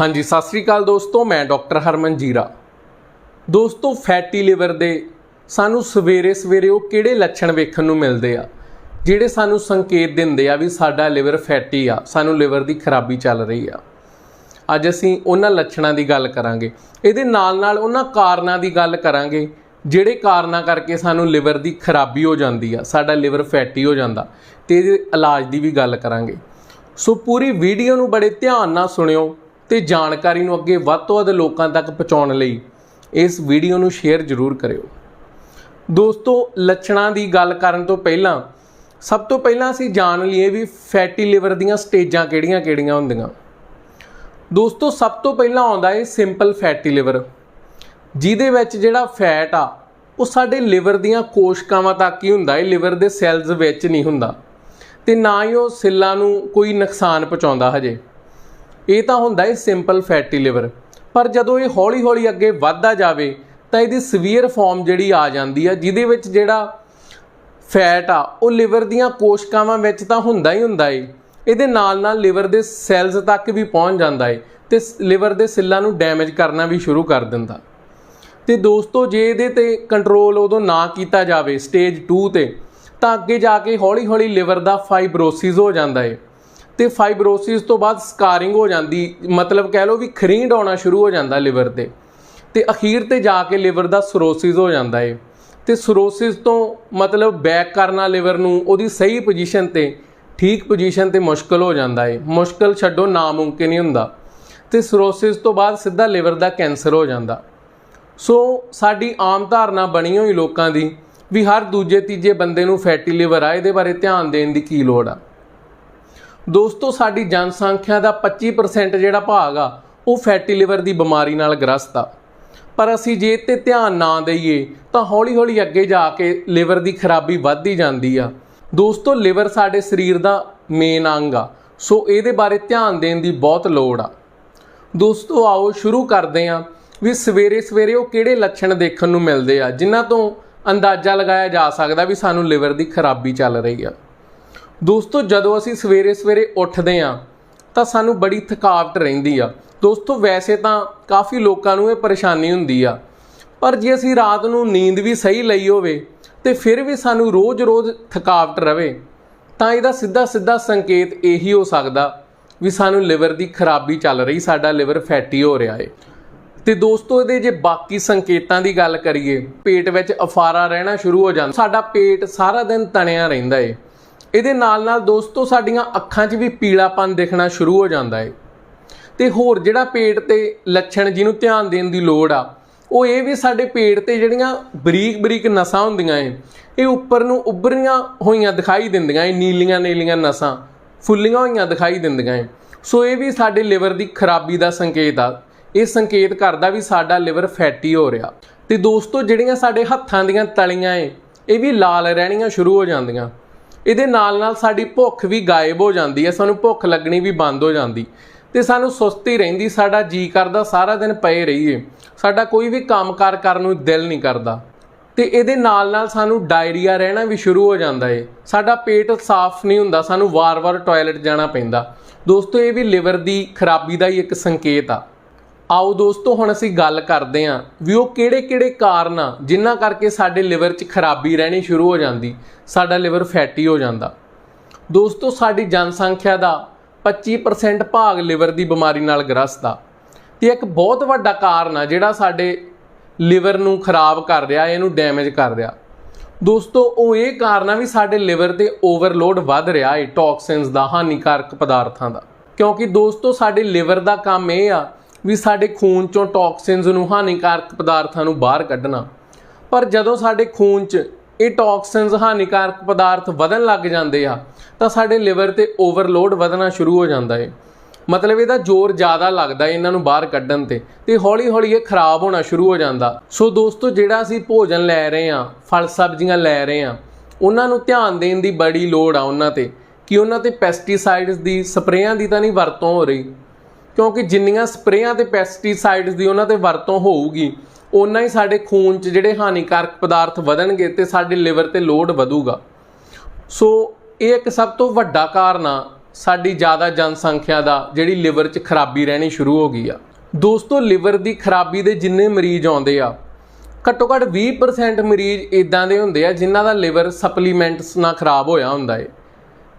ਹਾਂਜੀ, ਸਤਿ ਸ੍ਰੀ ਅਕਾਲ ਦੋਸਤੋ, ਮੈਂ ਡਾਕਟਰ ਹਰਮਨ ਜੀਰਾ। ਦੋਸਤੋ ਫੈਟੀ ਲਿਵਰ ਦੇ ਸਾਨੂੰ ਸਵੇਰੇ ਸਵੇਰੇ ਉਹ ਕਿਹੜੇ ਲੱਛਣ ਵੇਖਣ ਨੂੰ ਮਿਲਦੇ ਆ? ਜਿਹੜੇ ਸਾਨੂੰ ਸੰਕੇਤ ਦਿੰਦੇ ਆ ਵੀ ਸਾਡਾ ਲਿਵਰ ਫੈਟੀ ਆ, ਸਾਨੂੰ ਲਿਵਰ ਦੀ ਖਰਾਬੀ ਚੱਲ ਰਹੀ ਆ। ਅੱਜ ਅਸੀਂ ਉਹਨਾਂ ਲੱਛਣਾਂ ਦੀ ਗੱਲ ਕਰਾਂਗੇ। ਇਹਦੇ ਨਾਲ ਨਾਲ ਉਹਨਾਂ ਕਾਰਨਾਂ ਦੀ ਗੱਲ ਕਰਾਂਗੇ, ਜਿਹੜੇ ਕਾਰਨਾਂ ਕਰਕੇ ਸਾਨੂੰ ਲਿਵਰ ਦੀ ਖਰਾਬੀ ਹੋ ਜਾਂਦੀ ਆ, ਸਾਡਾ ਲਿਵਰ ਫੈਟੀ ਹੋ ਜਾਂਦਾ, ਤੇ ਇਹਦੇ ਇਲਾਜ ਦੀ ਵੀ ਗੱਲ ਕਰਾਂਗੇ। ਸੋ ਪੂਰੀ ਵੀਡੀਓ ਨੂੰ ਬੜੇ ਧਿਆਨ ਨਾਲ ਸੁਣਿਓ। ਤੇ ਜਾਣਕਾਰੀ ਨੂੰ ਅੱਗੇ ਵੱਧ ਤੋਂ ਵੱਧ ਲੋਕਾਂ ਤੱਕ ਪਹੁੰਚਾਉਣ ਲਈ ਇਸ ਵੀਡੀਓ ਨੂੰ ਸ਼ੇਅਰ ਜ਼ਰੂਰ ਕਰਿਓ। ਦੋਸਤੋ, ਲੱਛਣਾਂ ਦੀ ਗੱਲ ਕਰਨ ਤੋਂ ਪਹਿਲਾਂ, ਸਭ ਤੋਂ ਪਹਿਲਾਂ ਅਸੀਂ ਜਾਣ ਲਈਏ ਵੀ ਫੈਟੀ ਲਿਵਰ ਦੀਆਂ ਸਟੇਜਾਂ ਕਿਹੜੀਆਂ-ਕਿਹੜੀਆਂ ਹੁੰਦੀਆਂ। ਦੋਸਤੋ, ਸਭ ਤੋਂ ਪਹਿਲਾਂ ਆਉਂਦਾ ਹੈ ਸਿੰਪਲ ਫੈਟੀ ਲਿਵਰ ਜਿਹਦੇ ਵਿੱਚ ਜਿਹੜਾ ਫੈਟ ਆ, ਉਹ ਸਾਡੇ ਲਿਵਰ ਦੀਆਂ ਕੋਸ਼ਕਾਵਾਂ ਤੱਕ ਹੀ ਹੁੰਦਾ ਹੈ ਲਿਵਰ ਦੇ ਸੈਲਜ਼ ਵਿੱਚ ਨਹੀਂ ਹੁੰਦਾ। ਤੇ ਨਾ ਹੀ ਉਹ ਸੈੱਲਾਂ ਨੂੰ ਕੋਈ ਨੁਕਸਾਨ ਪਹੁੰਚਾਉਂਦਾ ਹਜੇ। ਇਹ ਤਾਂ ਹੁੰਦਾ ਹੈ ਸਿੰਪਲ ਫੈਟੀ ਲਿਵਰ ਪਰ ਜਦੋਂ ਇਹ ਹੌਲੀ-ਹੌਲੀ ਅੱਗੇ ਵੱਧਦਾ ਜਾਵੇ, ਤਾਂ ਇਹਦੀ ਸਵੀਅਰ ਫਾਰਮ ਜਿਹੜੀ ਆ ਜਾਂਦੀ ਆ, ਜਿਹਦੇ ਵਿੱਚ ਜਿਹੜਾ ਫੈਟ ਆ, ਉਹ ਲਿਵਰ ਦੀਆਂ ਕੋਸ਼ਕਾਵਾਂ ਵਿੱਚ ਤਾਂ ਹੁੰਦਾ ਹੀ ਹੁੰਦਾ ਏ। ਇਹਦੇ ਨਾਲ ਨਾਲ ਲਿਵਰ ਦੇ ਸੈਲਜ਼ ਤੱਕ ਵੀ ਪਹੁੰਚ ਜਾਂਦਾ ਏ ਤੇ ਲਿਵਰ ਦੇ ਸੈੱਲਾਂ ਨੂੰ ਡੈਮੇਜ ਕਰਨਾ ਵੀ ਸ਼ੁਰੂ ਕਰ ਦਿੰਦਾ। ਤੇ ਦੋਸਤੋ, ਜੇ ਇਹਦੇ ਤੇ ਕੰਟਰੋਲ ਉਦੋਂ ਨਾ ਕੀਤਾ ਜਾਵੇ ਸਟੇਜ 2 ਤੇ, ਤਾਂ ਅੱਗੇ ਜਾ ਕੇ ਹੌਲੀ-ਹੌਲੀ ਲਿਵਰ ਦਾ ਫਾਈਬਰੋਸਿਸ ਹੋ ਜਾਂਦਾ ਏ। ਤੇ ਫਾਈਬਰੋਸਿਸ ਤੋਂ ਬਾਅਦ ਸਕਾਰਿੰਗ ਹੋ ਜਾਂਦੀ, ਮਤਲਬ ਕਹਿ ਲਓ ਵੀ ਖਰੀਂਡ ਆਉਣਾ ਸ਼ੁਰੂ ਹੋ ਜਾਂਦਾ ਲਿਵਰ ਤੇ। ਤੇ ਅਖੀਰ ਤੇ ਜਾ ਕੇ ਲਿਵਰ ਦਾ ਸਰੋਸਿਸ ਹੋ ਜਾਂਦਾ ਏ। ਤੇ ਸਰੋਸਿਸ ਤੋਂ ਮਤਲਬ ਬੈਕ ਕਰਨਾ ਲਿਵਰ ਨੂੰ, ਉਹਦੀ ਸਹੀ ਪੋਜੀਸ਼ਨ ਤੇ, ਠੀਕ ਪੋਜੀਸ਼ਨ ਤੇ ਮੁਸ਼ਕਲ ਹੋ ਜਾਂਦਾ ਏ। ਮੁਸ਼ਕਲ ਛੱਡੋ, ਨਾਮੁਮਕਿਨ ਹੀ ਹੁੰਦਾ। ਤੇ ਸਰੋਸਿਸ ਤੋਂ ਬਾਅਦ ਸਿੱਧਾ ਲਿਵਰ ਦਾ ਕੈਂਸਰ ਹੋ ਜਾਂਦਾ। ਸੋ ਸਾਡੀ ਆਮ ਧਾਰਨਾ ਬਣੀ ਹੋਈ ਲੋਕਾਂ ਦੀ ਵੀ ਹਰ ਦੂਜੇ ਤੀਜੇ ਬੰਦੇ ਨੂੰ ਫੈਟੀ ਲਿਵਰ ਆ, ਇਹਦੇ ਬਾਰੇ ਧਿਆਨ ਦੇਣ ਦੀ ਕੀ ਲੋੜ ਆ। ਦੋਸਤੋ, ਸਾਡੀ ਜਨਸੰਖਿਆ ਦਾ 25% ਜਿਹੜਾ ਭਾਗ ਆ, ਉਹ ਫੈਟੀ ਲਿਵਰ ਦੀ ਬਿਮਾਰੀ ਨਾਲ ਗ੍ਰਸਤ ਆ। ਪਰ ਅਸੀਂ ਜੇ ਤੇ ਧਿਆਨ ਨਾ ਦਈਏ, ਤਾਂ ਹੌਲੀ-ਹੌਲੀ ਅੱਗੇ ਜਾ ਕੇ ਲਿਵਰ ਦੀ ਖਰਾਬੀ ਵੱਧਦੀ ਜਾਂਦੀ ਆ। ਦੋਸਤੋ ਲਿਵਰ ਸਾਡੇ ਸਰੀਰ ਦਾ ਮੇਨ ਅੰਗ ਆ। ਸੋ ਇਹਦੇ ਬਾਰੇ ਧਿਆਨ ਦੇਣ ਦੀ ਬਹੁਤ ਲੋੜ ਆ। ਦੋਸਤੋ, ਆਓ ਸ਼ੁਰੂ ਕਰਦੇ ਹਾਂ ਵੀ ਸਵੇਰੇ ਸਵੇਰੇ ਉਹ ਕਿਹੜੇ ਲੱਛਣ ਦੇਖਣ ਨੂੰ ਮਿਲਦੇ ਆ, ਜਿਨ੍ਹਾਂ ਤੋਂ ਅੰਦਾਜ਼ਾ ਲਗਾਇਆ ਜਾ ਸਕਦਾ ਵੀ ਸਾਨੂੰ ਲਿਵਰ ਦੀ ਖਰਾਬੀ ਚੱਲ ਰਹੀ ਆ। ਦੋਸਤੋ, ਜਦੋਂ ਅਸੀਂ ਸਵੇਰੇ ਸਵੇਰੇ ਉੱਠਦੇ ਆ ਤਾਂ ਸਾਨੂੰ ਬੜੀ ਥਕਾਵਟ ਰਹਿੰਦੀ ਆ। ਦੋਸਤੋ, ਵੈਸੇ ਤਾਂ ਕਾਫੀ ਲੋਕਾਂ ਨੂੰ ਇਹ ਪਰੇਸ਼ਾਨੀ ਹੁੰਦੀ ਆ। ਪਰ ਜੇ ਅਸੀਂ ਰਾਤ ਨੂੰ ਨੀਂਦ ਵੀ ਸਹੀ ਲਈ ਹੋਵੇ, ਤੇ ਫਿਰ ਵੀ ਸਾਨੂੰ ਰੋਜ਼-ਰੋਜ਼ ਥਕਾਵਟ ਰਵੇ, ਤਾਂ ਇਹਦਾ ਸਿੱਧਾ-ਸਿੱਧਾ ਸੰਕੇਤ ਇਹੀ ਹੋ ਸਕਦਾ ਵੀ ਸਾਨੂੰ ਲਿਵਰ ਦੀ ਖਰਾਬੀ ਚੱਲ ਰਹੀ, ਸਾਡਾ ਲਿਵਰ ਫੈਟੀ ਹੋ ਰਿਹਾ ਏ। ਤੇ ਦੋਸਤੋ, ਇਹਦੇ ਜੇ ਬਾਕੀ ਸੰਕੇਤਾਂ ਦੀ ਗੱਲ ਕਰੀਏ, ਪੇਟ ਵਿੱਚ ਅਫਾਰਾ ਰਹਿਣਾ ਸ਼ੁਰੂ ਹੋ ਜਾਂਦਾ, ਸਾਡਾ ਪੇਟ ਸਾਰਾ ਦਿਨ ਤਣਿਆ ਰਹਿੰਦਾ ਏ। ਇਹਦੇ ਨਾਲ ਨਾਲ ਦੋਸਤੋ ਸਾਡੀਆਂ ਅੱਖਾਂ 'ਚ ਵੀ ਪੀਲਾਪਨ ਦਿਖਣਾ ਸ਼ੁਰੂ ਹੋ ਜਾਂਦਾ ਏ। ਤੇ ਹੋਰ ਜਿਹੜਾ ਪੇਟ ਤੇ ਲੱਛਣ ਜਿਹਨੂੰ ਧਿਆਨ ਦੇਣ ਦੀ ਲੋੜ ਆ, ਉਹ ਇਹ ਵੀ ਸਾਡੇ ਪੇਟ ਤੇ ਜਿਹੜੀਆਂ ਬਰੀਕ ਬਰੀਕ ਨਸਾਂ ਹੁੰਦੀਆਂ ਏ, ਇਹ ਉੱਪਰ ਨੂੰ ਉੱਭਰੀਆਂ ਹੋਈਆਂ ਦਿਖਾਈ ਦਿੰਦੀਆਂ ਏ ਨੀਲੀਆਂ ਨੀਲੀਆਂ ਨਸਾਂ, ਫੁੱਲੀਆਂ ਹੋਈਆਂ ਦਿਖਾਈ ਦਿੰਦੀਆਂ ਏ। ਸੋ ਇਹ ਵੀ ਸਾਡੇ ਲਿਵਰ ਦੀ ਖਰਾਬੀ ਦਾ ਸੰਕੇਤ ਆ। ਇਹ ਸੰਕੇਤ ਕਰਦਾ ਵੀ ਸਾਡਾ ਲਿਵਰ ਫੈਟੀ ਹੋ ਰਿਹਾ। ਤੇ ਦੋਸਤੋ ਜਿਹੜੀਆਂ ਸਾਡੇ ਹੱਥਾਂ ਦੀਆਂ ਤਲੀਆਂ ਏ, ਇਹ ਵੀ ਲਾਲ ਰਹਿਣੀਆਂ ਸ਼ੁਰੂ ਹੋ ਜਾਂਦੀਆਂ। ਇਹਦੇ ਨਾਲ ਨਾਲ ਸਾਡੀ ਭੁੱਖ ਵੀ ਗਾਇਬ ਹੋ ਜਾਂਦੀ ਹੈ, ਸਾਨੂੰ ਭੁੱਖ ਲੱਗਣੀ ਵੀ ਬੰਦ ਹੋ ਜਾਂਦੀ। ਤੇ ਸਾਨੂੰ ਸੁਸਤੀ ਰਹਿੰਦੀ, ਸਾਡਾ ਜੀ ਕਰਦਾ, ਸਾਰਾ ਦਿਨ ਪਏ ਰਹੀਏ। ਸਾਡਾ ਕੋਈ ਵੀ ਕੰਮਕਾਰ ਕਰਨ ਨੂੰ ਦਿਲ ਨਹੀਂ ਕਰਦਾ। ਤੇ ਇਹਦੇ ਨਾਲ ਨਾਲ ਸਾਨੂੰ ਡਾਇਰੀਆ ਰਹਿਣਾ ਵੀ ਸ਼ੁਰੂ ਹੋ ਜਾਂਦਾ ਏ। ਸਾਡਾ ਪੇਟ ਸਾਫ਼ ਨਹੀਂ ਹੁੰਦਾ, ਸਾਨੂੰ ਵਾਰ-ਵਾਰ ਟਾਇਲਟ ਜਾਣਾ ਪੈਂਦਾ। ਦੋਸਤੋ, ਇਹ ਵੀ ਲਿਵਰ ਦੀ ਖਰਾਬੀ ਦਾ ਹੀ ਇੱਕ ਸੰਕੇਤ ਆ। ਆਓ ਦੋਸਤੋ, ਹੁਣ ਅਸੀਂ ਗੱਲ ਕਰਦੇ ਹਾਂ ਵੀ ਉਹ ਕਿਹੜੇ-ਕਿਹੜੇ ਕਾਰਨ ਆ ਜਿਨ੍ਹਾਂ ਕਰਕੇ ਸਾਡੇ ਲਿਵਰ 'ਚ ਖਰਾਬੀ ਰਹਿਣੀ ਸ਼ੁਰੂ ਹੋ ਜਾਂਦੀ, ਸਾਡਾ ਲਿਵਰ ਫੈਟੀ ਹੋ ਜਾਂਦਾ। ਦੋਸਤੋ, ਸਾਡੀ ਜਨਸੰਖਿਆ ਦਾ 25% ਭਾਗ ਲਿਵਰ ਦੀ ਬਿਮਾਰੀ ਨਾਲ ਗ੍ਰਸਤ ਆ। ਤੇ ਇੱਕ ਬਹੁਤ ਵੱਡਾ ਕਾਰਨ ਆ ਜਿਹੜਾ ਸਾਡੇ ਲਿਵਰ ਨੂੰ ਖਰਾਬ ਕਰ ਰਿਹਾ, ਇਹਨੂੰ ਡੈਮੇਜ ਕਰ ਰਿਹਾ। ਦੋਸਤੋ, ਉਹ ਇਹ ਕਾਰਨ ਆ ਵੀ ਸਾਡੇ ਲਿਵਰ ਤੇ ਓਵਰਲੋਡ ਵੱਧ ਰਿਹਾ ਹੈ ਟੌਕਸਿਨਸ ਦਾ, ਹਾਨੀਕਾਰਕ ਪਦਾਰਥਾਂ ਦਾ। ਕਿਉਂਕਿ ਦੋਸਤੋ, ਸਾਡੇ ਲਿਵਰ ਦਾ ਕੰਮ ਇਹ ਆ ਵੀ ਸਾਡੇ ਖੂਨ ਚੋਂ ਟੌਕਸਿਨਸ ਨੂੰ, ਹਾਨੀਕਾਰਕ ਪਦਾਰਥਾਂ ਨੂੰ ਬਾਹਰ ਕੱਢਣਾ। ਪਰ ਜਦੋਂ ਸਾਡੇ ਖੂਨ 'ਚ ਇਹ ਟੌਕਸਿਨਸ, ਹਾਨੀਕਾਰਕ ਪਦਾਰਥ ਵਧਣ ਲੱਗ ਜਾਂਦੇ ਆ, ਤਾਂ ਸਾਡੇ ਲਿਵਰ ਤੇ ਓਵਰਲੋਡ ਵਧਣਾ ਸ਼ੁਰੂ ਹੋ ਜਾਂਦਾ ਹੈ ਮਤਲਬ ਇਹਦਾ ਜ਼ੋਰ ਜ਼ਿਆਦਾ ਲੱਗਦਾ ਹੈ ਇਹਨਾਂ ਨੂੰ ਬਾਹਰ ਕੱਢਣ ਤੇ ਤੇ ਹੌਲੀ-ਹੌਲੀ ਇਹ ਖਰਾਬ ਹੋਣਾ ਸ਼ੁਰੂ ਹੋ ਜਾਂਦਾ। ਸੋ ਦੋਸਤੋ, ਜਿਹੜਾ ਅਸੀਂ ਭੋਜਨ ਲੈ ਰਹੇ ਆ ਫਲ ਸਬਜ਼ੀਆਂ ਲੈ ਰਹੇ ਆ ਉਹਨਾਂ ਨੂੰ ਧਿਆਨ ਦੇਣ ਦੀ ਬੜੀ ਲੋੜ ਆ ਉਹਨਾਂ ਤੇ। ਕਿ ਉਹਨਾਂ ਤੇ ਪੈਸਟੀਸਾਈਡਸ ਦੀ, ਸਪਰੇਆਂ ਦੀ ਤਾਂ ਨਹੀਂ ਵਰਤੋਂ ਹੋ ਰਹੀ। ਕਿਉਂਕਿ ਜਿੰਨੀਆਂ ਸਪਰੇਆਂ ਤੇ ਪੈਸਟੀਸਾਈਡਸ ਦੀ ਉਹਨਾਂ ਤੇ ਵਰਤੋਂ ਹੋਊਗੀ ਉਨਾ ਹੀ ਸਾਡੇ ਖੂਨ 'ਚ ਜਿਹੜੇ ਹਾਨੀਕਾਰਕ ਪਦਾਰਥ ਵਧਣਗੇ ਤੇ ਸਾਡੇ ਲਿਵਰ ਤੇ ਲੋਡ ਵਧੂਗਾ। ਸੋ ਇਹ ਇੱਕ ਸਭ ਤੋਂ ਵੱਡਾ ਕਾਰਨ ਆ, ਸਾਡੀ ਜ਼ਿਆਦਾ ਜਨਸੰਖਿਆ ਦਾ, ਜਿਹੜੀ ਲਿਵਰ 'ਚ ਖਰਾਬੀ ਰਹਿਣੀ ਸ਼ੁਰੂ ਹੋ ਗਈ ਆ। ਦੋਸਤੋ ਲਿਵਰ ਦੀ ਖਰਾਬੀ ਦੇ ਜਿੰਨੇ ਮਰੀਜ਼ ਆਉਂਦੇ ਆ, ਘੱਟੋ ਘੱਟ 20% ਮਰੀਜ਼ ਇਦਾਂ ਦੇ ਹੁੰਦੇ ਆ ਜਿਨ੍ਹਾਂ ਦਾ ਲਿਵਰ ਸਪਲੀਮੈਂਟਸ ਨਾਲ ਖਰਾਬ ਹੋਇਆ ਹੁੰਦਾ ਏ।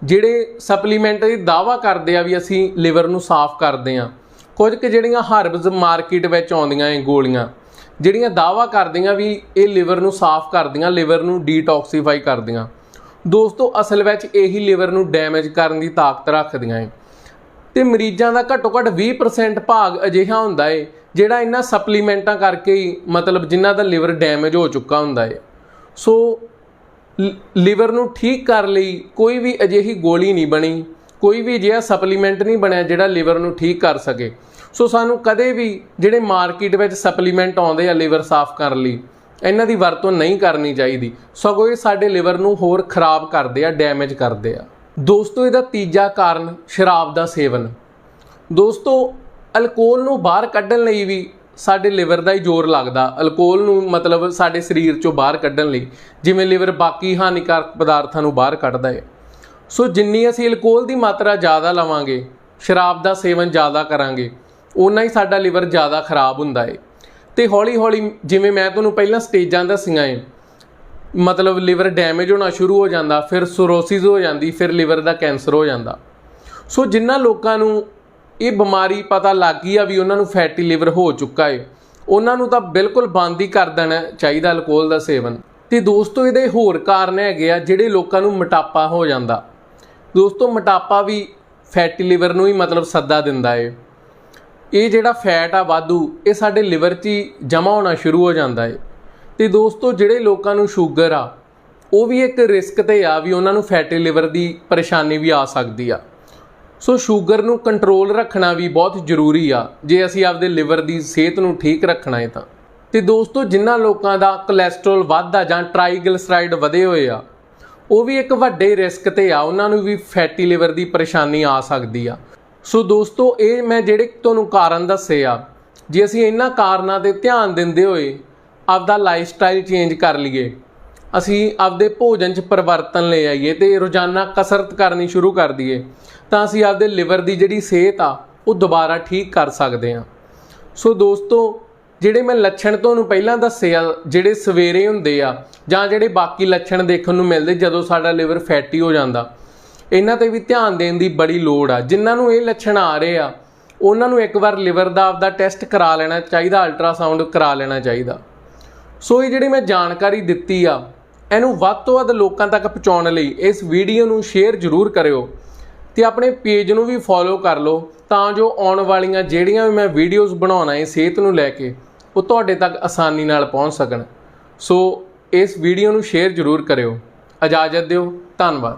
ਜਿਹੜੇ ਸਪਲੀਮੈਂਟ ਦੀ ਦਾਵਾ ਕਰਦੇ ਆ ਵੀ ਅਸੀਂ ਲਿਵਰ ਨੂੰ ਸਾਫ਼ ਕਰਦੇ ਆ ਕੁਝ ਕੁ ਜਿਹੜੀਆਂ ਹਰਬਸ ਮਾਰਕੀਟ ਵਿੱਚ ਆਉਂਦੀਆਂ ਏ ਗੋਲੀਆਂ, ਜਿਹੜੀਆਂ ਦਾਵਾ ਕਰਦੀਆਂ ਵੀ ਇਹ ਲਿਵਰ ਨੂੰ ਸਾਫ਼ ਕਰਦੀਆਂ ਲਿਵਰ ਨੂੰ ਡੀਟੌਕਸੀਫਾਈ ਕਰਦੀਆਂ। ਦੋਸਤੋ, ਅਸਲ ਵਿੱਚ ਇਹੀ ਲਿਵਰ ਨੂੰ ਡੈਮੇਜ ਕਰਨ ਦੀ ਤਾਕਤ ਰੱਖਦੀਆਂ ਏ ਤੇ ਮਰੀਜ਼ਾਂ ਦਾ ਘੱਟੋ ਘੱਟ 20% ਭਾਗ ਅਜਿਹਾ ਹੁੰਦਾ ਏ, ਜਿਹੜਾ ਇਹਨਾਂ ਸਪਲੀਮੈਂਟਾਂ ਕਰਕੇ ਹੀ ਮਤਲਬ ਜਿਨ੍ਹਾਂ ਦਾ ਲਿਵਰ ਡੈਮੇਜ ਹੋ ਚੁੱਕਾ ਹੁੰਦਾ ਏ। ਸੋ ਲਿਵਰ ਨੂੰ ਠੀਕ ਕਰ ਲਈ ਕੋਈ ਵੀ ਅਜਿਹੀ ਗੋਲੀ ਨਹੀਂ ਬਣੀ, ਕੋਈ ਵੀ ਅਜਿਹਾ ਸਪਲੀਮੈਂਟ ਨਹੀਂ ਬਣਿਆ ਜਿਹੜਾ ਲਿਵਰ ਨੂੰ ਠੀਕ ਕਰ ਸਕੇ। ਸੋ ਸਾਨੂੰ ਕਦੇ ਵੀ ਜਿਹੜੇ ਮਾਰਕੀਟ ਵਿੱਚ ਸਪਲੀਮੈਂਟ ਆਉਂਦੇ ਆ ਲੀਵਰ ਸਾਫ਼ ਕਰਨ ਲਈ, ਇਹਨਾਂ ਦੀ ਵਰਤੋਂ ਨਹੀਂ ਕਰਨੀ ਚਾਹੀਦੀ। ਸਗੋਂ ਇਹ ਸਾਡੇ ਲਿਵਰ ਨੂੰ ਹੋਰ ਖਰਾਬ ਕਰਦੇ ਆ, ਡੈਮੇਜ ਕਰਦੇ ਆ। ਦੋਸਤੋ, ਇਹਦਾ ਤੀਜਾ ਕਾਰਨ ਸ਼ਰਾਬ ਦਾ ਸੇਵਨ। ਦੋਸਤੋ, ਅਲਕੋਹਲ ਨੂੰ ਬਾਹਰ ਕੱਢਣ ਲਈ ਵੀ ਸਾਡੇ ਲਿਵਰ ਦਾ ਹੀ ਜ਼ੋਰ ਲੱਗਦਾ। ਅਲਕੋਹਲ ਨੂੰ ਮਤਲਬ ਸਾਡੇ ਸਰੀਰ ਚੋਂ ਬਾਹਰ ਕੱਢਣ ਲਈ, ਜਿਵੇਂ ਲਿਵਰ ਬਾਕੀ ਹਾਨੀਕਾਰਕ ਪਦਾਰਥਾਂ ਨੂੰ ਬਾਹਰ ਕੱਢਦਾ ਹੈ। ਸੋ ਜਿੰਨੀ ਅਸੀਂ ਅਲਕੋਹਲ ਦੀ ਮਾਤਰਾ ਜ਼ਿਆਦਾ ਲਵਾਂਗੇ, ਸ਼ਰਾਬ ਦਾ ਸੇਵਨ ਜ਼ਿਆਦਾ ਕਰਾਂਗੇ ਉਨਾ ਹੀ ਸਾਡਾ ਲਿਵਰ ਜ਼ਿਆਦਾ ਖਰਾਬ ਹੁੰਦਾ ਹੈ। ਤੇ ਹੌਲੀ ਹੌਲੀ ਜਿਵੇਂ ਮੈਂ ਤੁਹਾਨੂੰ ਪਹਿਲਾਂ ਸਟੇਜਾਂ ਦੱਸੀਆਂ ਏ, ਮਤਲਬ ਲਿਵਰ ਡੈਮੇਜ ਹੋਣਾ ਸ਼ੁਰੂ ਹੋ ਜਾਂਦਾ, ਫਿਰ ਸਿਰੋਸਿਸ ਹੋ ਜਾਂਦੀ, ਫਿਰ ਲਿਵਰ ਦਾ ਕੈਂਸਰ ਹੋ ਜਾਂਦਾ। ਸੋ ਜਿਨ੍ਹਾਂ ਲੋਕਾਂ ਨੂੰ ਇਹ ਬਿਮਾਰੀ ਪਤਾ ਲੱਗ ਗਈ ਆ ਵੀ ਉਹਨਾਂ ਨੂੰ ਫੈਟੀ ਲਿਵਰ ਹੋ ਚੁੱਕਾ ਏ। ਉਹਨਾਂ ਨੂੰ ਤਾਂ ਬਿਲਕੁਲ ਬੰਦ ਹੀ ਕਰ ਦੇਣਾ ਚਾਹੀਦਾ ਅਲਕੋਹਲ ਦਾ ਸੇਵਨ। ਤੇ ਦੋਸਤੋ, ਇਹਦੇ ਹੋਰ ਕਾਰਨ ਹੈਗੇ ਆ ਜਿਹੜੇ ਲੋਕਾਂ ਨੂੰ ਮੋਟਾਪਾ ਹੋ ਜਾਂਦਾ। ਦੋਸਤੋ, ਮੋਟਾਪਾ ਵੀ ਫੈਟੀ ਲਿਵਰ ਨੂੰ ਹੀ ਮਤਲਬ ਸੱਦਾ ਦਿੰਦਾ ਏ। ਇਹ ਜਿਹੜਾ ਫੈਟ ਆ ਵਾਧੂ, ਇਹ ਸਾਡੇ ਲਿਵਰ 'ਚ ਹੀ ਜਮ੍ਹਾਂ ਹੋਣਾ ਸ਼ੁਰੂ ਹੋ ਜਾਂਦਾ ਏ। ਤੇ ਦੋਸਤੋ, ਜਿਹੜੇ ਲੋਕਾਂ ਨੂੰ ਸ਼ੂਗਰ ਆ, ਉਹ ਵੀ ਇੱਕ ਰਿਸਕ ਤੇ ਆ ਵੀ ਉਹਨਾਂ ਨੂੰ ਫੈਟੀ ਲਿਵਰ ਦੀ ਪਰੇਸ਼ਾਨੀ ਵੀ ਆ ਸਕਦੀ ਆ। ਸੋ ਸ਼ੂਗਰ ਨੂੰ ਕੰਟਰੋਲ ਰੱਖਣਾ ਵੀ ਬਹੁਤ ਜ਼ਰੂਰੀ ਆ। ਜੇ ਅਸੀਂ ਆਪਦੇ ਲਿਵਰ ਦੀ ਸਿਹਤ ਨੂੰ ਠੀਕ ਰੱਖਣਾ ਹੈ ਤਾਂ। ਤੇ ਦੋਸਤੋ ਜਿਨ੍ਹਾਂ ਲੋਕਾਂ ਦਾ ਕੋਲੇਸਟ੍ਰੋਲ ਵੱਧਦਾ ਜਾਂ ਟ੍ਰਾਈਗਲਿਸਰਾਈਡ ਵਧੇ ਹੋਏ ਆ, ਉਹ ਵੀ ਇੱਕ ਵੱਡੇ ਰਿਸਕ ਤੇ ਆ। ਉਹਨਾਂ ਨੂੰ ਵੀ ਫੈਟੀ ਲਿਵਰ ਦੀ ਪਰੇਸ਼ਾਨੀ ਆ ਸਕਦੀ ਆ। ਸੋ ਦੋਸਤੋ, ਇਹ ਮੈਂ ਜਿਹੜੇ ਤੁਹਾਨੂੰ ਕਾਰਨ ਦੱਸੇ ਆ, ਜੇ ਅਸੀਂ ਇਹਨਾਂ ਕਾਰਨਾਂ ਤੇ ਧਿਆਨ ਦਿੰਦੇ ਹੋਏ ਆਪਦਾ ਲਾਈਫ ਸਟਾਈਲ ਚੇਂਜ ਕਰ ਲਈਏ ਅਸੀਂ ਆਪਦੇ ਭੋਜਨ 'ਚ ਪਰਿਵਰਤਨ ਲੈ ਆਈਏ ਤੇ ਰੋਜ਼ਾਨਾ ਕਸਰਤ ਕਰਨੀ ਸ਼ੁਰੂ ਕਰ ਦਈਏ, ਤਾਂ ਅਸੀਂ ਆਪਦੇ ਲਿਵਰ ਦੀ ਜਿਹੜੀ ਸਿਹਤ ਆ, ਉਹ ਦੁਬਾਰਾ ਠੀਕ ਕਰ ਸਕਦੇ ਹਾਂ। ਸੋ ਦੋਸਤੋ, ਜਿਹੜੇ ਮੈਂ ਲੱਛਣ ਤੁਹਾਨੂੰ ਪਹਿਲਾਂ ਦੱਸੇ ਆ ਜਿਹੜੇ ਸਵੇਰੇ ਹੁੰਦੇ ਆ, ਜਾਂ ਜਿਹੜੇ ਬਾਕੀ ਲੱਛਣ ਦੇਖਣ ਨੂੰ ਮਿਲਦੇ ਜਦੋਂ ਸਾਡਾ ਲਿਵਰ ਫੈਟੀ ਹੋ ਜਾਂਦਾ, ਇਹਨਾਂ ਤੇ ਵੀ ਧਿਆਨ ਦੇਣ ਦੀ ਬੜੀ ਲੋੜ ਆ। ਜਿਨ੍ਹਾਂ ਨੂੰ ਇਹ ਲੱਛਣ ਆ ਰਹੇ ਆ, ਉਹਨਾਂ ਨੂੰ ਇੱਕ ਵਾਰ ਲਿਵਰ ਦਾ ਆਪਦਾ ਟੈਸਟ ਕਰਾ ਲੈਣਾ ਚਾਹੀਦਾ, ਅਲਟਰਾਸਾਊਂਡ ਕਰਾ ਲੈਣਾ ਚਾਹੀਦਾ। ਸੋ ਇਹ ਜਿਹੜੀ ਮੈਂ ਜਾਣਕਾਰੀ ਦਿੱਤੀ ਆ ਇਹਨੂੰ ਵੱਧ ਤੋਂ ਵੱਧ ਲੋਕਾਂ ਤੱਕ ਪਹੁੰਚਾਉਣ ਲਈ ਇਸ ਵੀਡੀਓ ਨੂੰ ਸ਼ੇਅਰ ਜ਼ਰੂਰ ਕਰਿਓ ਤੇ ਆਪਣੇ ਪੇਜ ਨੂੰ ਵੀ ਫੋਲੋ ਕਰ ਲਓ ਤਾਂ ਜੋ ਆਉਣ ਵਾਲੀਆਂ ਜਿਹੜੀਆਂ ਵੀ ਮੈਂ ਵੀਡੀਓਜ਼ ਬਣਾਉਣਾ ਹੈ ਸਿਹਤ ਨੂੰ ਲੈ ਕੇ, ਉਹ ਤੁਹਾਡੇ ਤੱਕ ਆਸਾਨੀ ਨਾਲ ਪਹੁੰਚ ਸਕਣ। ਸੋ ਇਸ ਵੀਡੀਓ ਨੂੰ ਸ਼ੇਅਰ ਜ਼ਰੂਰ ਕਰਿਓ। ਇਜਾਜ਼ਤ ਦਿਓ। ਧੰਨਵਾਦ।